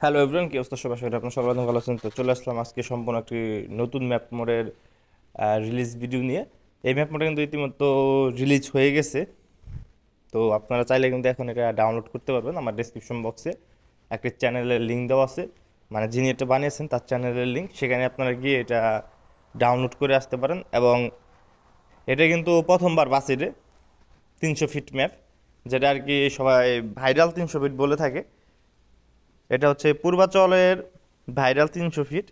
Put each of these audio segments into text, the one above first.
Hello everyone কি অবস্থা সবাই? সেটা আপনার সবাই ভালো আছেন। তো চলে আসলাম আজকে সম্পূর্ণ একটি নতুন ম্যাপ মোডের রিলিজ ভিডিও নিয়ে। এই ম্যাপ মোডটা কিন্তু ইতিমধ্যে রিলিজ হয়ে গেছে। তো আপনারা চাইলে কিন্তু এখন এটা ডাউনলোড করতে পারবেন আমার ডিসক্রিপশন বক্সে একটি চ্যানেলের লিঙ্ক দেওয়া আছে। মানে যিনি এটা বানিয়েছেন, তার চ্যানেলের লিঙ্ক সেখানে আপনারা গিয়ে এটা ডাউনলোড করে আসতে পারেন এবং এটা কিন্তু প্রথমবার বাসিরে তিনশো ফিট ম্যাপ যেটা আর কি সবাই ভাইরাল তিনশো ফিট বলে থাকে। এটা হচ্ছে পূর্বাচলের ভাইরাল তিনশো ফিট,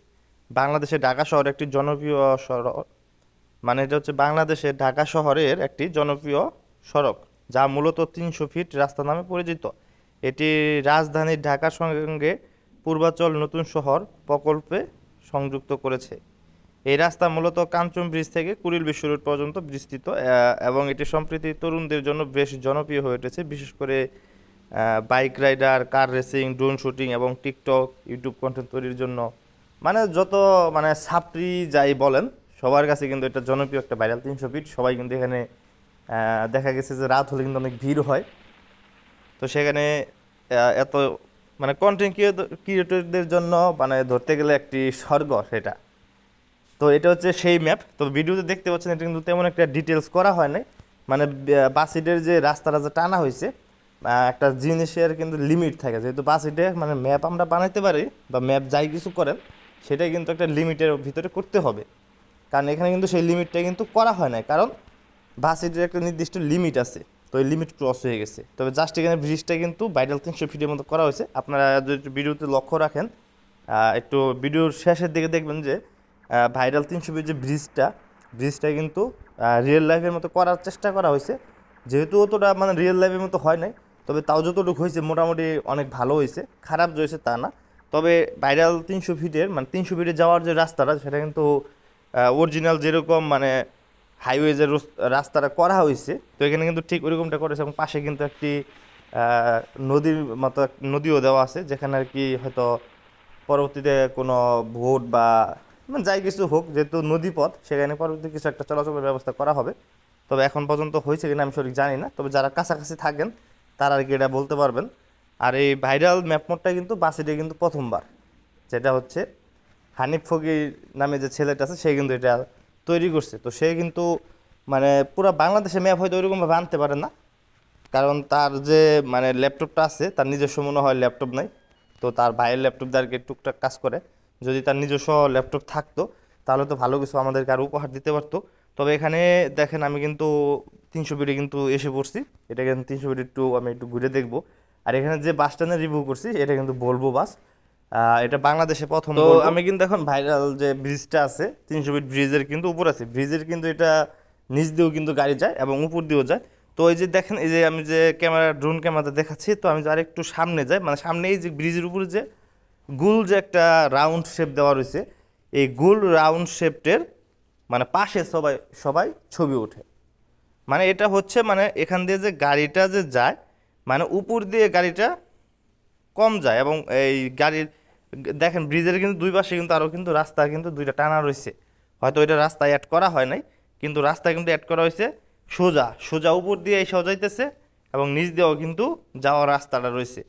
বাংলাদেশের ঢাকা শহর একটি জনপ্রিয় সড়ক। মানে এটা হচ্ছে বাংলাদেশের ঢাকা শহরের একটি জনপ্রিয় সড়ক, যা মূলত তিনশো ফিট রাস্তা নামে পরিচিত। এটি রাজধানী ঢাকার সঙ্গে পূর্বাচল নতুন শহর প্রকল্পে সংযুক্ত করেছে। এই রাস্তা মূলত কাঞ্চন ব্রিজ থেকে কুড়িল বিশ্ব রোড পর্যন্ত বিস্তৃত এবং এটি সম্প্রতি তরুণদের জন্য বেশ জনপ্রিয় হয়ে উঠেছে, বিশেষ করে bike rider car racing drone shooting এবং টিকটক ইউটিউব কন্টেন্ট তৈরির জন্য মানে যত মানে ছাত্রী যাই বলেন, সবার কাছে কিন্তু এটা জনপ্রিয় একটা ভাইরাল তিনশো ফিট সবাই কিন্তু এখানে দেখা গেছে যে রাত হলে কিন্তু অনেক ভিড় হয়। তো সেখানে এত মানে কন্টেন্ট ক্রিয়েটরদের জন্য মানে ধরতে গেলে একটি স্বর্গ সেটা। তো এটা হচ্ছে সেই ম্যাপ তো ভিডিওতে দেখতে পাচ্ছেন, এটা কিন্তু তেমন একটা ডিটেলস করা হয় নাই। মানে ব- বাসিটের যে রাস্তাটা যে টানা হয়েছে একটা জিনিসের কিন্তু লিমিট থাকে। যেহেতু বাসিটে মানে ম্যাপ আমরা বানাইতে পারি বা ম্যাপ যাই কিছু করেন, সেটাই কিন্তু একটা লিমিটের ভিতরে করতে হবে। কারণ এখানে কিন্তু সেই লিমিটটা কিন্তু করা হয় না কারণ বাসিটের একটা নির্দিষ্ট লিমিট আছে, তো এই লিমিট ক্রস হয়ে গেছে। তবে জাস্ট এখানে ব্রিজটা কিন্তু ভাইরাল তিনশো ফিটের মতো করা হয়েছে। আপনারা যদি একটু ভিডিওতে লক্ষ্য রাখেন একটু ভিডিওর শেষের দিকে দেখবেন যে ভাইরাল তিনশো ফিট যে ব্রিজটা ব্রিজটা কিন্তু রিয়েল লাইফের মতো করার চেষ্টা করা হয়েছে। যেহেতু অতটা মানে রিয়েল লাইফের মতো হয় নাই তবে তাও যতটুকু হয়েছে মোটামুটি অনেক ভালো হয়েছে। খারাপ যে হয়েছে তা না। তবে ভাইরাল তিনশো ফিটের মানে তিনশো ফিটে যাওয়ার যে রাস্তাটা, সেটা কিন্তু অরিজিনাল যেরকম মানে হাইওয়ে যে রাস্তাটা করা হয়েছে, তো এখানে কিন্তু ঠিক ওইরকমটা করেছে এবং পাশে কিন্তু একটি নদীর মতো নদীও দেওয়া আছে, যেখানে আর কি হয়তো পরবর্তীতে কোনো ভোট বা মানে যাই কিছু হোক, যেহেতু নদীপথ, সেখানে পরবর্তী কিছু একটা চলাচলের ব্যবস্থা করা হবে। তবে এখন পর্যন্ত হয়েছে কিনা আমি সঠিক জানি না, তবে যারা কাছাকাছি থাকেন তারা আর কি এটা বলতে পারবেন। আর এই ভাইরাল ম্যাপ মোডটা কিন্তু বাসিটা কিন্তু প্রথমবার। যেটা হচ্ছে হানিফ ফকির নামে যে ছেলেটা আছে, সে কিন্তু এটা তৈরি করছে। তো সে কিন্তু মানে পুরো বাংলাদেশে ম্যাপ হয়তো ওইরকমভাবে আনতে পারে না। কারণ তার যে মানে ল্যাপটপটা আছে, তার নিজস্ব মনে হয় ল্যাপটপ নাই। তো তার ভাইয়ের ল্যাপটপ দিয়ে টুকটাক কাজ করে। যদি তার নিজস্ব ল্যাপটপ থাকতো, তাহলে তো ভালো কিছু আমাদেরকে আর উপহার দিতে পারতো। তবে এখানে দেখেন আমি কিন্তু তিনশো বিডি কিন্তু এসে পড়ছি। এটা কিন্তু তিনশো বিডি একটু আমি একটু ঘুরে দেখব। আর এখানে যে বাসটা নিয়ে রিভিউ করছি এটা কিন্তু বলব বাস এটা বাংলাদেশে প্রথম তো আমি কিন্তু এখন ভাইরাল যে ব্রিজটা আছে তিনশো ফিট ব্রিজের কিন্তু উপর আছে। ব্রিজের কিন্তু এটা নিচ দিয়েও কিন্তু গাড়ি যায় এবং উপর দিয়েও যায়। তো এই যে দেখেন এই যে আমি যে ক্যামেরা ড্রোন ক্যামেরাতে দেখাচ্ছি তো আমি যে আরেকটু সামনে যাই। মানে সামনে এই যে ব্রিজের উপরে যে গোল যে একটা রাউন্ড শেপ দেওয়া রয়েছে এই গোল রাউন্ড শেপটের মানে পাশে সবাই সবাই ছবি ওঠে। মানে এটা হচ্ছে মানে এখান দিয়ে যে গাড়িটা যে যায় মানে উপর দিয়ে গাড়িটা কম যায় এবং এই গাড়ির, দেখেন ব্রিজের কিন্তু দুই পাশে কিন্তু আরও কিন্তু রাস্তা কিন্তু দুইটা টানা রয়েছে। হয়তো ওইটা রাস্তায় অ্যাড করা হয় নাই, কিন্তু রাস্তায় কিন্তু অ্যাড করা হয়েছে সোজা সোজা উপর দিয়ে এই যাইতেছে এবং নিচ দিয়েও কিন্তু যাওয়ার রাস্তাটা রয়েছে।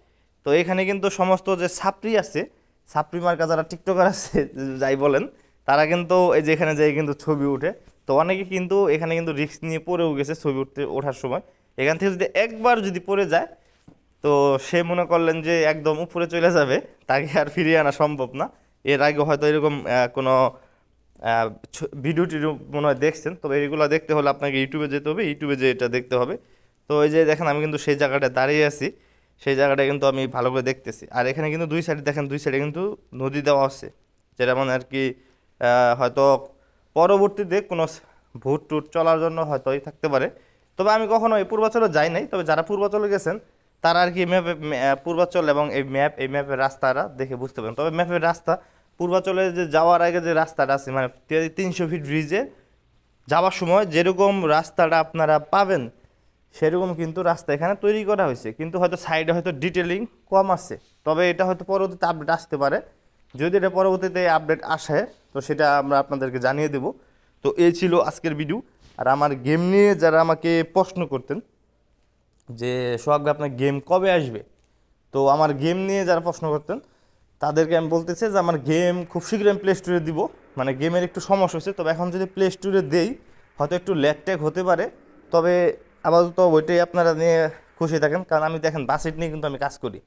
তো এখানে কিন্তু সমস্ত যে ছাত্রী আছে ছাত্রী মার্কা যারা টিকটকার আছে, যাই বলেন, তারা কিন্তু এই যে এখানে যাই কিন্তু ছবি উঠে। তো অনেকে কিন্তু এখানে কিন্তু রিস্ক নিয়ে পড়েও গেছে ছবি উঠতে ওঠার সময়। এখান থেকে যদি একবার যদি পড়ে যায়, তো সে মনে করলেন যে একদম উপরে চলে যাবে, তাকে আর ফিরিয়ে আনা সম্ভব না। এর আগে হয়তো এরকম কোনো ভিডিও টিডিও মনে হয় দেখছেন, তবে এগুলো দেখতে হলে আপনাকে ইউটিউবে যেতে হবে, ইউটিউবে যে এটা দেখতে হবে। তো এই যে দেখেন আমি কিন্তু সেই জায়গাটায় দাঁড়িয়ে আছি, সেই জায়গাটা কিন্তু আমি ভালো করে দেখতেছি। আর এখানে কিন্তু দুই সাইডে দেখেন, দুই সাইডে কিন্তু নদী দেওয়া আছে, যেটা মানে আর কি হয়তো পরবর্তীতে কোনো ভোট টুট চলার জন্য হয়তো থাকতে পারে। তবে আমি কখনো এই পূর্বাচলে যাই নাই, তবে যারা পূর্বাচলে গেছেন, তারা আর কি ম্যাপে পূর্বাচল এবং এই ম্যাপ এই ম্যাপের রাস্তাটা দেখে বুঝতে পারেন তবে ম্যাপের রাস্তা, পূর্বাচলে যে যাওয়ার আগে যে রাস্তাটা আছে মানে তিনশো ফিট ব্রিজে যাওয়ার সময় যেরকম রাস্তাটা আপনারা পাবেন, সেরকম কিন্তু রাস্তা এখানে তৈরি করা হয়েছে। কিন্তু হয়তো সাইডে হয়তো ডিটেলিং কম আছে। তবে এটা হয়তো পরবর্তীতে আপডেট আসতে পারে। যদি এটা পরবর্তীতে আপডেট আসে তো সেটা আমরা আপনাদেরকে জানিয়ে দেব। তো এই ছিল আজকের ভিডিও আর আমার গেম নিয়ে যারা আমাকে প্রশ্ন করতেন যে, সোহাগ আপনার গেম কবে আসবে? তো আমার গেম নিয়ে যারা প্রশ্ন করতেন, তাদেরকে আমি বলতেছি যে, আমার গেম খুব শীঘ্রই আমি প্লে স্টোরে দিব। মানে গেমের একটু সমস্যা হচ্ছে তবে এখন যদি প্লে স্টোরে দেই, হয়তো একটু ল্যাগ ট্যাগ হতে পারে। তবে আপাতত ওইটাই আপনারা নিয়ে খুশি থাকেন। কারণ আমি দেখেন বাসিট নিয়ে কিন্তু আমি কাজ করি।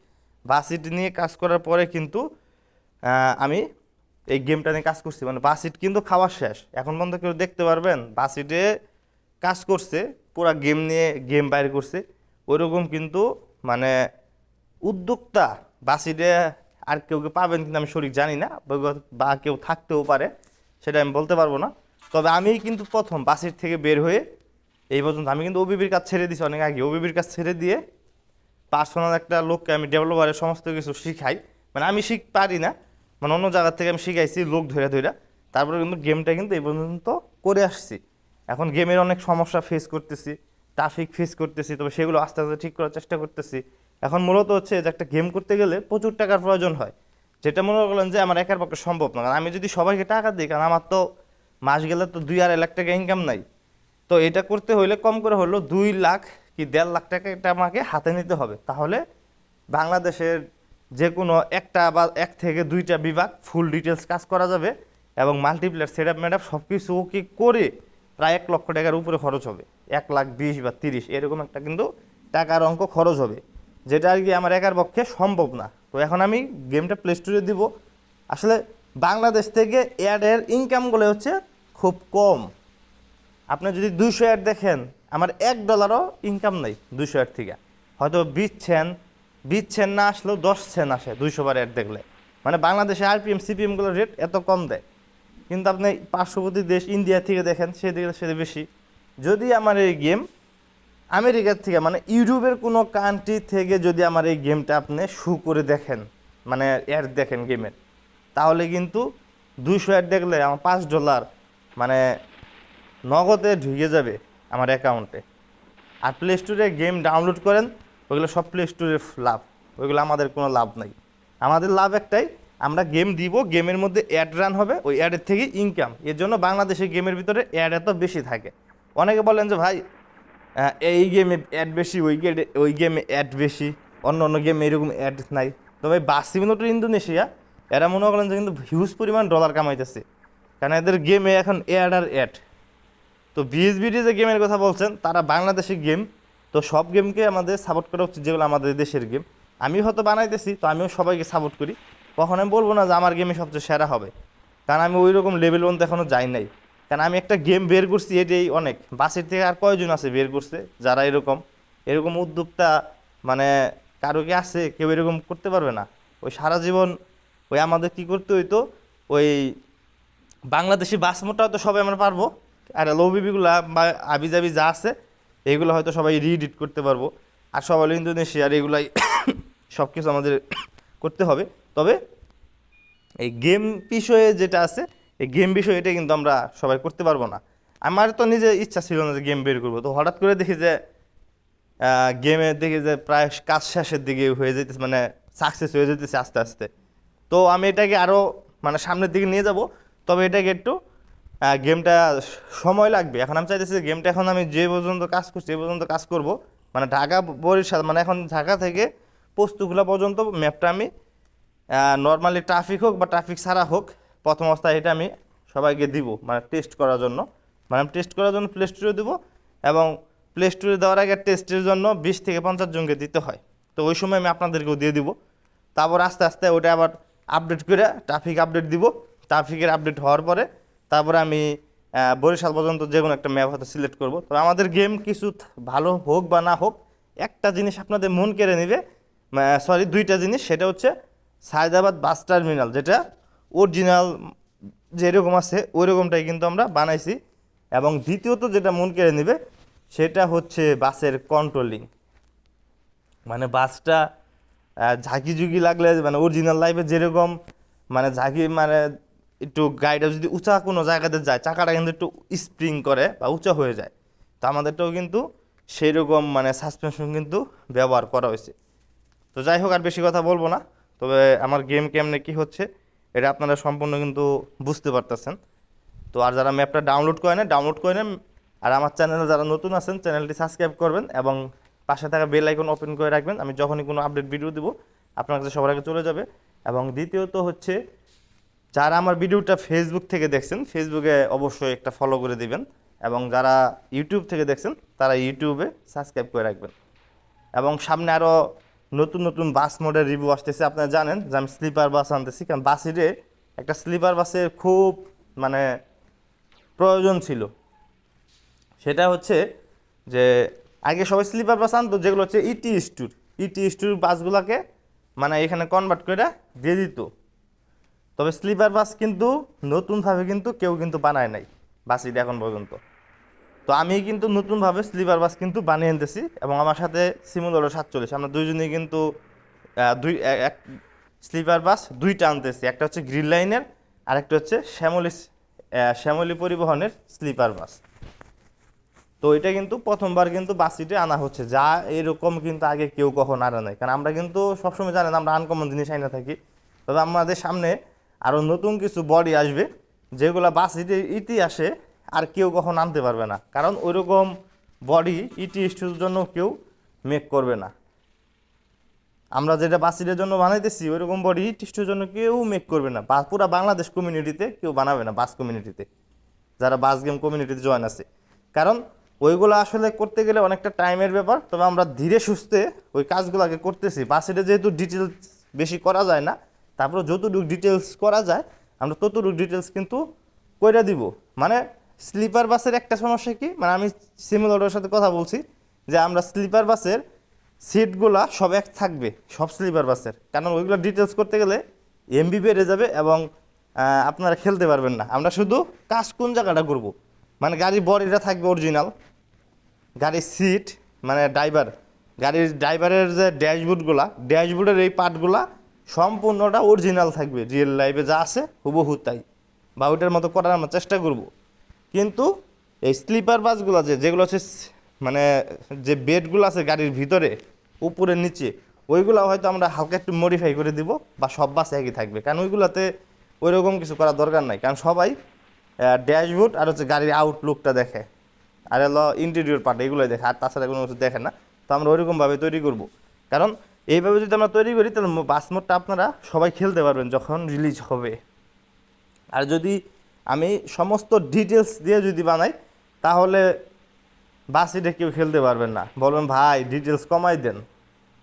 বাসিট নিয়ে কাজ করার পরে কিন্তু আমি এই গেমটা নিয়ে কাজ করছি। মানে বাসিট কিন্তু খাওয়া শেষ। এখন পর্যন্ত কেউ দেখতে পারবেন, বাসিটে কাজ করছে, পুরা গেম নিয়ে গেম বাইর করছে। ওইরকম কিন্তু মানে উদ্যোক্তা বাসিটে আর কেউ কেউ পাবেন কিন্তু আমি সঠিক জানি না বা- কেউ থাকতেও পারে, সেটা আমি বলতে পারব না। তবে আমি কিন্তু প্রথম বাসিট থেকে বের হয়ে এই পর্যন্ত আমি কিন্তু ওবিবির কাজ ছেড়ে দিছি অনেক আগে। ওবিবির কাজ ছেড়ে দিয়ে পার্সোনাল একটা লোককে আমি ডেভেলপারের সমস্ত কিছু শিখাই। মানে আমি শিখ পারি না মানে অন্য জায়গার থেকে আমি শিখাইছি লোক ধরে ধরে তারপরে কিন্তু গেমটা কিন্তু এই পর্যন্ত করে আসছি। এখন গেমের অনেক সমস্যা ফেস করতেছি ট্রাফিক ফেস করতেছি, তবে সেগুলো আস্তে আস্তে ঠিক করার চেষ্টা করতেছি। এখন মূলত হচ্ছে যে একটা গেম করতে গেলে প্রচুর টাকার প্রয়োজন হয়। যেটা মনে করলেন যে আমার একার পক্ষে সম্ভব না, কারণ আমি যদি সবাইকে টাকা দিই, কারণ আমার তো মাস গেলে তো দুই আড়াই লাখ টাকা ইনকাম নাই। তো এটা করতে হলে কম করে হলো দুই লাখ কি দেড় লাখ টাকা এটা আমাকে হাতে নিতে হবে। তাহলে বাংলাদেশের যে কোনো একটা বা এক থেকে দুইটা বিভাগ ফুল ডিটেলস কাজ করা যাবে এবং মাল্টিপ্লেয়ার সেট আপ ম্যাডাপ সব কিছু ওকে করে প্রায় এক লক্ষ টাকার উপরে খরচ হবে। এক লাখ বিশ বা তিরিশ, এরকম একটা কিন্তু টাকার অঙ্ক খরচ হবে। যেটা আর কি আমার একার পক্ষে সম্ভব না। তো এখন আমি গেমটা প্লে স্টোরে দিব। আসলে বাংলাদেশ থেকে অ্যাডের ইনকামগুলো হচ্ছে খুব কম। আপনি যদি দুইশো অ্যাড দেখেন, আমার এক ডলারও ইনকাম নেই দুইশো অ্যাড থেকে। হয়তো বিশ সেন বিশ সেন না আসলেও দশ সেন আসে দুইশো বার অ্যাড দেখলে। মানে বাংলাদেশে আরপিএম সিপিএমগুলোর রেট এত কম দেয়। কিন্তু আপনি পার্শ্ববর্তী দেশ ইন্ডিয়া থেকে দেখেন সেদিকে সেটা বেশি। যদি আমার এই গেম আমেরিকার থেকে মানে ইউরোপের কোনো কান্ট্রি থেকে যদি আমার এই গেমটা আপনি শু করে দেখেন মানে অ্যাড দেখেন গেমের তাহলে কিন্তু দুইশো অ্যাড দেখলে আমার পাঁচ ডলার মানে নগদে ঢুকে যাবে আমার অ্যাকাউন্টে আর প্লে স্টোরে গেম ডাউনলোড করেন ওইগুলো সব প্লে স্টোরে লাভ, ওইগুলো আমাদের কোনো লাভ নাই। আমাদের লাভ একটাই, আমরা গেম দিব গেমের মধ্যে অ্যাড রান হবে, ওই অ্যাডের থেকে ইনকাম এর জন্য বাংলাদেশে গেমের ভিতরে অ্যাড এত বেশি থাকে। অনেকে বলেন যে ভাই এই গেমে অ্যাড বেশি, ওই গেমে ওই গেমে অ্যাড বেশি, অন্য অন্য গেমে এরকম অ্যাড নাই। তবে বাসিমিনোটো ইন্দোনেশিয়া, এরা মনে করেন যে কিন্তু হিউজ পরিমাণ ডলার কামাইতেছে। কারণ এদের গেমে এখন অ্যাড আর অ্যাড তো বিএসবিডি যে গেমের কথা বলছেন, তারা বাংলাদেশি গেম তো সব গেমকে আমাদের সাপোর্ট করা উচিত যেগুলো আমাদের দেশের গেম আমি হয়তো বানাইতেছি, তো আমিও সবাইকে সাপোর্ট করি। কখন আমি বলব না যে আমার গেমে সবচেয়ে সেরা হবে। কারণ আমি ওই রকম লেভেল পর্যন্ত এখনও যাই নাই। কারণ আমি একটা গেম বের করছি, এটাই অনেক। বাসের থেকে আর কয়জন আছে বের করছে? যারা এরকম এরকম উদ্যোক্তা মানে কারও কি আছে? কেউ এরকম করতে পারবে না। ওই সারা জীবন ওই আমাদের কি করতে হইতো? ওই বাংলাদেশি বাস মোটাও তো সবাই আমরা পারব। আর লৌবিবিগুলা বা আবিজাবি যা আছে এগুলো হয়তো সবাই রিএডিট করতে পারব। আর সবাই হলো ইন্দোনেশিয়ার এগুলাই সব কিছু আমাদের করতে হবে। তবে এই গেম বিষয়ে যেটা আছে, এই গেম বিষয়ে এটা কিন্তু আমরা সবাই করতে পারব না। আমার তো নিজে ইচ্ছা ছিল না যে গেম বের করব। তো হঠাৎ করে দেখি যে গেমে দেখি যে প্রায় কাজ শেষের দিকে হয়ে যেতেছে মানে সাকসেস হয়ে যেতেছে আস্তে আস্তে। তো আমি এটাকে আরও মানে সামনের দিকে নিয়ে যাব। তবে এটাকে একটু গেমটা সময় লাগবে। এখন আমি চাইতেছি গেমটা এখন আমি যে পর্যন্ত কাজ করছি এই পর্যন্ত কাজ করব। মানে ঢাকা, বরিশাল মানে এখন ঢাকা থেকে পোস্তগুলা পর্যন্ত ম্যাপটা আমি নর্মালি ট্রাফিক হোক বা ট্রাফিক ছাড়া হোক, প্রথম অবস্থায় এটা আমি সবাইকে দিব মানে টেস্ট করার জন্য। মানে আমি টেস্ট করার জন্য প্লে স্টোরে দেবো এবং প্লে স্টোরে দেওয়ার আগে টেস্টের জন্য বিশ থেকে পঞ্চাশ জনকে দিতে হয়। তো ওই সময় আমি আপনাদেরকেও দিয়ে দিব। তারপর আস্তে আস্তে ওটা আবার আপডেট করে ট্রাফিক আপডেট দিব। ট্রাফিকের আপডেট হওয়ার পরে তারপরে আমি বরিশাল পর্যন্ত যে কোনো একটা ম্যাপ হয়তো সিলেক্ট করব। তো আমাদের গেম কিছু ভালো হোক বা না হোক, একটা জিনিস আপনাদের মন কেড়ে নেবে। সরি দুইটা জিনিস, সেটা হচ্ছে সায়দাবাদ বাস টার্মিনাল যেটা অরিজিনাল যেরকম আছে ওই রকমটাই কিন্তু আমরা বানাইছি। এবং দ্বিতীয়ত যেটা মন কেড়ে নেবে, সেটা হচ্ছে বাসের কন্ট্রোলিং মানে বাসটা ঝাঁকি ঝুঁকি লাগলে মানে অরিজিনাল লাইফে যেরকম মানে ঝাঁকি মানে একটু গাড়িটা যদি উঁচা কোনো জায়গাতে যায়, চাকাটা কিন্তু একটু স্প্রিং করে বা উঁচা হয়ে যায়। তো আমাদেরটাও কিন্তু সেই রকম মানে সাসপেনশন কিন্তু ব্যবহার করা হয়েছে। তো যাই হোক, আর বেশি কথা বলব না। তবে আমার গেম কেমনে কি হচ্ছে, এটা আপনারা সম্পূর্ণ কিন্তু বুঝতে পারতেছেন। তো আর যারা ম্যাপটা ডাউনলোড করে নেন ডাউনলোড করে নেন। আর আমার চ্যানেলে যারা নতুন আছেন চ্যানেলটি সাবস্ক্রাইব করবেন এবং পাশে থাকা বেল আইকন ওপেন করে রাখবেন। আমি যখনই কোনো আপডেট ভিডিও দেবো, আপনার কাছে সবার আগে চলে যাবে। এবং দ্বিতীয়ত হচ্ছে যারা আমার ভিডিওটা ফেসবুক থেকে দেখছেন ফেসবুকে অবশ্যই একটা ফলো করে দিবেন এবং যারা ইউটিউব থেকে দেখছেন, তারা ইউটিউবে সাবস্ক্রাইব করে রাখবেন। এবং সামনে আরও নতুন নতুন বাস মোডের রিভিউ আসতেছে, আপনারা জানেন যে আমি স্লিপার বাস আনতেছি, কারণ বাসিরে একটা স্লিপার বাসের খুব মানে প্রয়োজন ছিল। সেটা হচ্ছে যে আগে সবাই স্লিপার বাস আনতো, যেগুলো হচ্ছে ইটি স্টুর ইটি স্টুর বাসগুলোকে মানে এখানে কনভার্ট করে দিয়ে দিত। তবে স্লিপার বাস কিন্তু নতুনভাবে কিন্তু কেউ কিন্তু বানায় নাই বাসিটা এখন পর্যন্ত। তো আমি কিন্তু নতুনভাবে স্লিপার বাস কিন্তু বানিয়ে আনতেছি এবং আমার সাথে সিমুল সিমুলারও সাতচল্লিশ। আমরা দুইজনেই কিন্তু দুই এক স্লিপার বাস দুইটা আনতেছি। একটা হচ্ছে গ্রিন লাইনের, আরেকটা হচ্ছে শ্যামলি শ্যামলি পরিবহনের স্লিপার বাস। তো এটা কিন্তু প্রথমবার কিন্তু বাসিটে আনা হচ্ছে। যা এরকম কিন্তু আগে কেউ কখন আনা নাই। কারণ আমরা কিন্তু সবসময় জানেন আমরা আনকমন জিনিস আইনা থাকি। তবে আমাদের সামনে আরও নতুন কিছু বডি আসবে, যেগুলো বাসিতে ইতিহাসে আর কেউ কখন আনতে পারবে না। কারণ ওইরকম বডি ইটি স্টুর জন্য কেউ মেক করবে না। আমরা যেটা বাসিটের জন্য বানাইতেছি, ওইরকম বডি টিস্টুর জন্য কেউ মেক করবে না। বা পুরা বাংলাদেশ কমিউনিটিতে কেউ বানাবে না, বাস কমিউনিটিতে যারা বাস গেম কমিউনিটিতে জয়েন আছে। কারণ ওইগুলো আসলে করতে গেলে অনেকটা টাইমের ব্যাপার, তবে আমরা ধীরে সুস্থে ওই কাজগুলোকে করতেছি। বাসিটে যেহেতু ডিটেলস বেশি করা যায় না তারপরে যতটুকু ডিটেলস করা যায়, আমরা ততটুকু ডিটেলস কিন্তু কইরা দিব। মানে স্লিপার বাসের একটা সমস্যা কি? মানে আমি সিমুলেটরের সাথে কথা বলছি যে আমরা স্লিপার বাসের সিটগুলা সব এক থাকবে, সব স্লিপার বাসের। কারণ ওইগুলো ডিটেলস করতে গেলে এমবি বেড়ে যাবে এবং আপনারা খেলতে পারবেন না। আমরা শুধু কাজ কোন জায়গাটা করব? মানে গাড়ির বডিটা থাকবে অরিজিনাল গাড়ির সিট মানে ড্রাইভার গাড়ির ড্রাইভারের যে ড্যাশবোর্ডগুলা ড্যাশবোর্ডের এই পার্টগুলা সম্পূর্ণটা অরিজিনাল থাকবে রিয়েল লাইফে যা আছে হুবহু তাই। বা ওইটার মতো করার আমরা চেষ্টা করব। কিন্তু এই স্লিপার বাসগুলো যে, যেগুলো হচ্ছে মানে যে বেডগুলো আছে গাড়ির ভিতরে, উপরে, নিচে, ওইগুলো হয়তো আমরা হালকা একটু মডিফাই করে দিব বা সব বাস একই থাকবে। কারণ ওইগুলোতে ওইরকম কিছু করার দরকার নাই। কারণ সবাই ড্যাশবোর্ড আর হচ্ছে গাড়ির আউটলুকটা দেখে। আর হলো ইন্টেরিয়র পার্ট এগুলোই দেখে, আর তাছাড়া কোনো কিছু দেখে না। তো আমরা ওইরকমভাবে তৈরি করব। কারণ এইভাবে যদি আমরা তৈরি করি, তাহলে বাস মোডটা আপনারা সবাই খেলতে পারবেন যখন রিলিজ হবে। আর যদি আমি সমস্ত ডিটেলস দিয়ে যদি বানাই, তাহলে বাসিটা কেউ খেলতে পারবেন না। বলবেন, ভাই ডিটেলস কমাই দেন।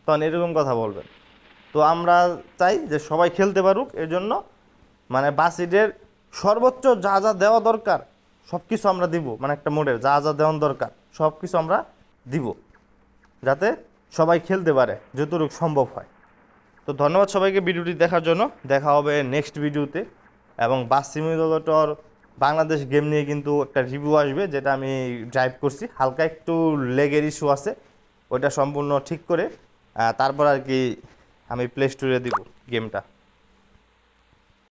তখন এরকম কথা বলবেন। তো আমরা চাই যে সবাই খেলতে পারুক, এর জন্য মানে বাসিডের সর্বোচ্চ যা যা দেওয়া দরকার সব কিছু আমরা দিব। মানে একটা মোডের যা যা দেওয়ার দরকার সব কিছু আমরা দিব। যাতে সবাই খেলতে পারে, যতটুকু সম্ভব হয়। তো ধন্যবাদ সবাইকে ভিডিওটি দেখার জন্য। দেখা হবে নেক্সট ভিডিওতে এবং বাস সিমিউলেটর বাংলাদেশ গেম নিয়ে কিন্তু একটা রিভিউ আসবে, যেটা আমি ড্রাইভ করছি। হালকা একটু লেগের ইস্যু আছে, ওইটা সম্পূর্ণ ঠিক করে তারপর আর কি আমি প্লে স্টোরে দিব গেমটা